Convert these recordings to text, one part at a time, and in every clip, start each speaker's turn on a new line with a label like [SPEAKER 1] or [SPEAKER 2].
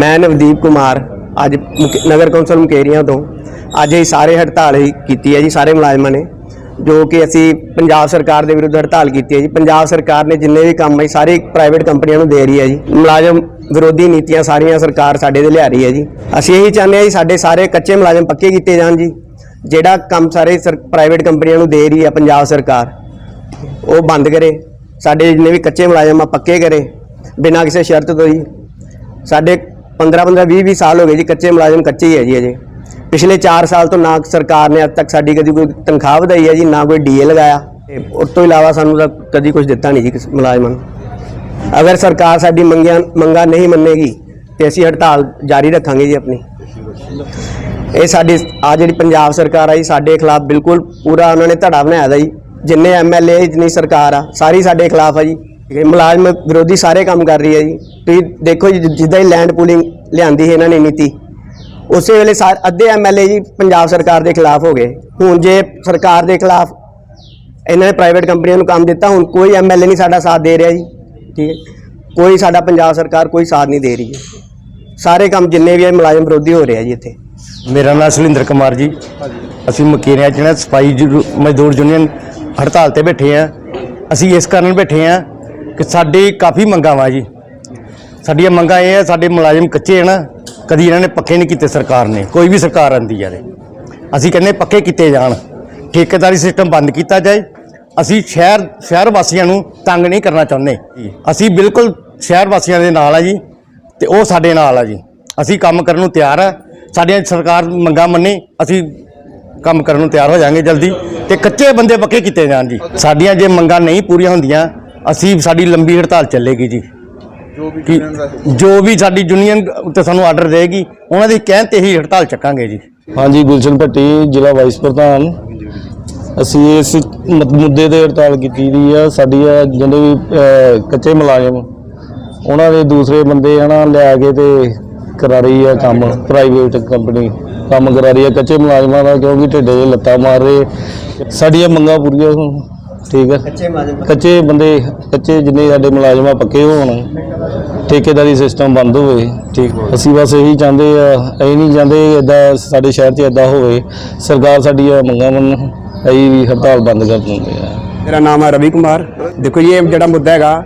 [SPEAKER 1] ਮੈਂ ਨਵਦੀਪ ਕੁਮਾਰ, ਅੱਜ ਮੁਕ- ਨਗਰ ਕੌਂਸਲ ਮੁਕੇਰੀਆਂ ਤੋਂ। ਅੱਜ ਇਹ ਸਾਰੇ ਹੜਤਾਲ ਹੀ ਕੀਤੀ ਹੈ ਜੀ, ਸਾਰੇ ਮੁਲਾਜ਼ਮਾਂ ਨੇ, ਜੋ ਕਿ ਅਸੀਂ ਪੰਜਾਬ ਸਰਕਾਰ ਦੇ ਵਿਰੁੱਧ ਹੜਤਾਲ ਕੀਤੀ ਹੈ ਜੀ। ਪੰਜਾਬ ਸਰਕਾਰ ਨੇ ਜਿੰਨੇ ਵੀ ਕੰਮ ਹੈ, ਸਾਰੇ ਪ੍ਰਾਈਵੇਟ ਕੰਪਨੀਆਂ ਨੂੰ ਦੇ ਰਹੀ ਹੈ ਜੀ। ਮੁਲਾਜ਼ਮ ਵਿਰੋਧੀ ਨੀਤੀਆਂ ਸਾਰੀਆਂ ਸਰਕਾਰ ਸਾਡੇ ਤੇ ਲਿਆ ਰਹੀ ਹੈ ਜੀ। ਅਸੀਂ ਇਹੀ ਚਾਹੁੰਦੇ ਹਾਂ ਜੀ, ਸਾਡੇ ਸਾਰੇ ਕੱਚੇ ਮੁਲਾਜ਼ਮ ਪੱਕੇ ਕੀਤੇ ਜਾਣ ਜੀ। ਜਿਹੜਾ ਕੰਮ ਸਾਰੇ ਪ੍ਰਾਈਵੇਟ ਕੰਪਨੀਆਂ ਨੂੰ ਦੇ ਰਹੀ ਹੈ ਪੰਜਾਬ ਸਰਕਾਰ, ਉਹ ਬੰਦ ਕਰੇ। ਸਾਡੇ ਜਿੰਨੇ ਵੀ ਕੱਚੇ ਮੁਲਾਜ਼ਮ ਆ, ਪੱਕੇ ਕਰੇ। ਬਿਨਾਂ ਕਿਸੇ ਸ਼ਰਤ ਤੋਂ ਜੀ। ਸਾਡੇ 15 15 20 20 ਸਾਲ ਹੋ ਗਏ ਜੀ, ਕੱਚੇ ਮੁਲਾਜ਼ਮ, ਕੱਚੇ ਹੀ ਹੈ ਜੀ ਅਜੇ ਪਿਛਲੇ 4 ਸਾਲ ਤੋਂ ਨਾ ਸਰਕਾਰ ਨੇ ਅੱਜ ਤੱਕ ਸਾਡੀ ਕਦੀ ਕੋਈ ਤਨਖਾਹ ਵਧਾਈ ਹੈ ਜੀ, ਨਾ ਕੋਈ ਡੀਏ ਲਗਾਇਆ। ਤੇ ਉਸ ਤੋਂ ਇਲਾਵਾ ਸਾਨੂੰ ਤਾਂ ਕਦੀ ਕੁਝ ਦਿੱਤਾ ਨਹੀਂ ਜੀ ਕਿਸ ਮੁਲਾਜ਼ਮਾਂ ਨੂੰ। ਅਗਰ ਸਰਕਾਰ ਸਾਡੀ ਮੰਗੀਆਂ, ਮੰਗਾਂ ਨਹੀਂ ਮੰਨੇਗੀ, ਤੇ ਅਸੀਂ ਹੜਤਾਲ ਜਾਰੀ ਰੱਖਾਂਗੇ ਜੀ ਆਪਣੀ। ਇਹ ਸਾਡੀ ਆ ਜਿਹੜੀ ਪੰਜਾਬ ਸਰਕਾਰ ਆ ਜੀ ਸਾਡੇ ਖਿਲਾਫ ਬਿਲਕੁਲ ਪੂਰਾ ਉਹਨਾਂ ਨੇ ਧੜਾ ਬਣਾਇਆ ਦਾ ਜੀ। ਜਿੰਨੇ ਐਮਐਲਏ ਜਿੰਨੀ ਸਰਕਾਰ ਆ, ਸਾਰੀ ਸਾਡੇ ਖਿਲਾਫ ਆ ਜੀ। ਇਹ ਮੁਲਾਜ਼ਮ ਵਿਰੋਧੀ ਸਾਰੇ ਕੰਮ ਕਰ ਰਹੀ ਹੈ ਜੀ। ਤੁਸੀਂ ਦੇਖੋ ਜੀ ਜਿੱਦਾਂ ਹੀ ਲੈਂਡ ਪੂਲਿੰਗ ਲਿਆਂਦੀ ਹੈ ਇਹਨਾਂ ਨੇ ਨੀਤੀ, ਉਸੇ ਵੇਲੇ ਸਾ- ਅੱਧੇ ਐਮਐਲਏ ਜੀ ਪੰਜਾਬ ਸਰਕਾਰ ਦੇ ਖਿਲਾਫ ਹੋ ਗਏ। ਹੁਣ ਜੇ ਸਰਕਾਰ ਦੇ ਖਿਲਾਫ ਇਹਨਾਂ ਨੇ ਪ੍ਰਾਈਵੇਟ ਕੰਪਨੀਆਂ ਨੂੰ ਕੰਮ ਦਿੱਤਾ, ਹੁਣ ਕੋਈ ਐਮਐਲਏ ਨਹੀਂ ਸਾਡਾ ਸਾਥ ਦੇ ਰਿਹਾ ਜੀ। ਠੀਕ ਹੈ? ਕੋਈ ਸਾਡਾ ਪੰਜਾਬ ਸਰਕਾਰ ਕੋਈ ਸਾਥ ਨਹੀਂ ਦੇ ਰਹੀ ਹੈ। ਸਾਰੇ ਕੰਮ ਜਿੰਨੇ ਵੀ ਹੈ ਮੁਲਾਜ਼ਮ ਵਿਰੋਧੀ ਹੋ ਰਿਹਾ ਜੀ ਇੱਥੇ।
[SPEAKER 2] ਮੇਰਾ ਨਾਮ ਸੁਰਿੰਦਰ ਕੁਮਾਰ ਜੀ। ਅਸੀਂ ਮਕੀਰਿਆਂ ਚ ਨਾ ਸਫ਼ਾਈ ਮਜ਼ਦੂਰ ਯੂਨੀਅਨ ਹੜਤਾਲ ਤੇ ਬੈਠੇ ਆ ਅਸੀਂ ਇਸ ਕਾਰਨ ਬੈਠੇ ਆ ਕਿ ਸਾਡੀ ਕਾਫੀ ਮੰਗਾਂ ਵਾ ਜੀ। ਸਾਡੀਆਂ ਮੰਗਾਂ ਇਹ ਆ, ਸਾਡੇ ਮੁਲਾਜ਼ਮ ਕੱਚੇ ਆ ਨਾ ਕਦੀ ਇਹਨਾਂ ਨੇ ਪੱਕੇ ਨਹੀਂ ਕੀਤੇ ਸਰਕਾਰ ਨੇ, ਕੋਈ ਵੀ ਸਰਕਾਰ ਆਂਦੀ ਆ ਤੇ ਅਸੀਂ ਕਹਿੰਦੇ ਪੱਕੇ ਕੀਤੇ ਜਾਣ, ਠੇਕੇਦਾਰੀ ਸਿਸਟਮ ਬੰਦ ਕੀਤਾ ਜਾਏ। ਅਸੀਂ ਸ਼ਹਿਰ ਸ਼ਹਿਰ ਵਾਸੀਆਂ ਨੂੰ ਤੰਗ ਨਹੀਂ ਕਰਨਾ ਚਾਹੁੰਦੇ। ਅਸੀਂ ਬਿਲਕੁਲ ਸ਼ਹਿਰ ਵਾਸੀਆਂ ਦੇ ਨਾਲ ਆ ਜੀ, ਤੇ ਉਹ ਸਾਡੇ ਨਾਲ ਆ ਜੀ। ਅਸੀਂ ਕੰਮ ਕਰਨ ਨੂੰ ਤਿਆਰ ਆ। ਸਾਡੀਆਂ ਸਰਕਾਰ ਮੰਗਾਂ ਮੰਨੇ, ਅਸੀਂ ਕੰਮ ਕਰਨ ਨੂੰ ਤਿਆਰ ਹੋ ਜਾਾਂਗੇ ਜਲਦੀ। ਤੇ ਕੱਚੇ ਬੰਦੇ ਪੱਕੇ ਕੀਤੇ ਜਾਣ ਜੀ। ਸਾਡੀਆਂ ਜੇ ਮੰਗਾਂ ਨਹੀਂ ਪੂਰੀਆਂ ਹੁੰਦੀਆਂ ਅਸੀਂ ਸਾਡੀ ਲੰਬੀ ਹੜਤਾਲ ਚੱਲੇਗੀ ਜੀ। ਕਿ ਜੋ ਵੀ ਸਾਡੀ ਯੂਨੀਅਨ ਉੱਤੇ ਸਾਨੂੰ ਆਰਡਰ ਦੇਗੀ ਉਹਨਾਂ ਦੇ ਕਹਿਣ ਤੇ ਹੀ ਹੜਤਾਲ ਚੱਕਾਂਗੇ ਜੀ।
[SPEAKER 3] ਹਾਂਜੀ ਗੁਲਸ਼ਨ ਭੱਟੀ ਜ਼ਿਲ੍ਹਾ ਵਾਈਸ ਪ੍ਰਧਾਨ। ਅਸੀਂ ਇਸ ਮੁੱਦੇ ਤੇ ਹੜਤਾਲ ਕੀਤੀ ਦੀ ਆ। ਸਾਡੀ ਆ ਜਿਹੜੇ ਵੀ ਕੱਚੇ ਮੁਲਾਜ਼ਮ ਉਹਨਾਂ ਦੇ ਦੂਸਰੇ ਬੰਦੇ ਹਨਾ ਲਿਆ ਕੇ ਤੇ ਕਰਾ ਰਹੀ ਆ ਕੰਮ। ਪ੍ਰਾਈਵੇਟ ਕੰਪਨੀ ਕੰਮ ਕਰਾ ਰਹੀ ਆ। ਕੱਚੇ ਮੁਲਾਜ਼ਮਾਂ ਦਾ ਕਿਉਂਕਿ ਢਿੱਡੇ 'ਚ ਲੱਤਾਂ ਮਾਰ ਰਹੇ। ਸਾਡੀਆਂ ਮੰਗਾਂ ਪੂਰੀਆਂ ਹੋਣ। ਠੀਕ ਆ।
[SPEAKER 1] ਕੱਚੇ
[SPEAKER 3] ਕੱਚੇ ਬੰਦੇ ਕੱਚੇ ਜਿੰਨੇ ਸਾਡੇ ਮੁਲਾਜ਼ਮਾਂ ਪੱਕੇ ਹੋਣ। ਠੇਕੇਦਾਰੀ ਸਿਸਟਮ ਬੰਦ ਹੋਵੇ ਠੀਕ। ਅਸੀਂ ਬਸ ਇਹੀ ਚਾਹੁੰਦੇ ਆ ਅਸੀਂ ਨਹੀਂ ਚਾਹੁੰਦੇ ਇਦਾਂ ਸਾਡੇ ਸ਼ਹਿਰ 'ਚ ਇਦਾਂ ਹੋਵੇ। ਸਰਕਾਰ ਸਾਡੀਆਂ ਮੰਗਾਂ ਮੰਨ ਅਸੀਂ ਵੀ ਹੜਤਾਲ ਬੰਦ ਕਰ ਦਿੰਦੇ ਆ।
[SPEAKER 1] ਮੇਰਾ ਨਾਮ ਹੈ ਰਵੀ ਕੁਮਾਰ। ਦੇਖੋ ਜੀ ਇਹ ਜਿਹੜਾ ਮੁੱਦਾ ਹੈਗਾ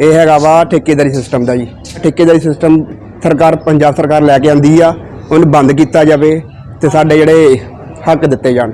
[SPEAKER 1] ਇਹ ਹੈਗਾ ਵਾ ਠੇਕੇਦਾਰੀ ਸਿਸਟਮ ਦਾ ਜੀ। ਠੇਕੇਦਾਰੀ ਸਿਸਟਮ ਸਰਕਾਰ ਪੰਜਾਬ ਸਰਕਾਰ ਲੈ ਕੇ ਆਂਦੀ ਆ ਉਹਨੂੰ ਬੰਦ ਕੀਤਾ ਜਾਵੇ ਤੇ ਸਾਡੇ ਜਿਹੜੇ ਹੱਕ ਦਿੱਤੇ ਜਾਣ।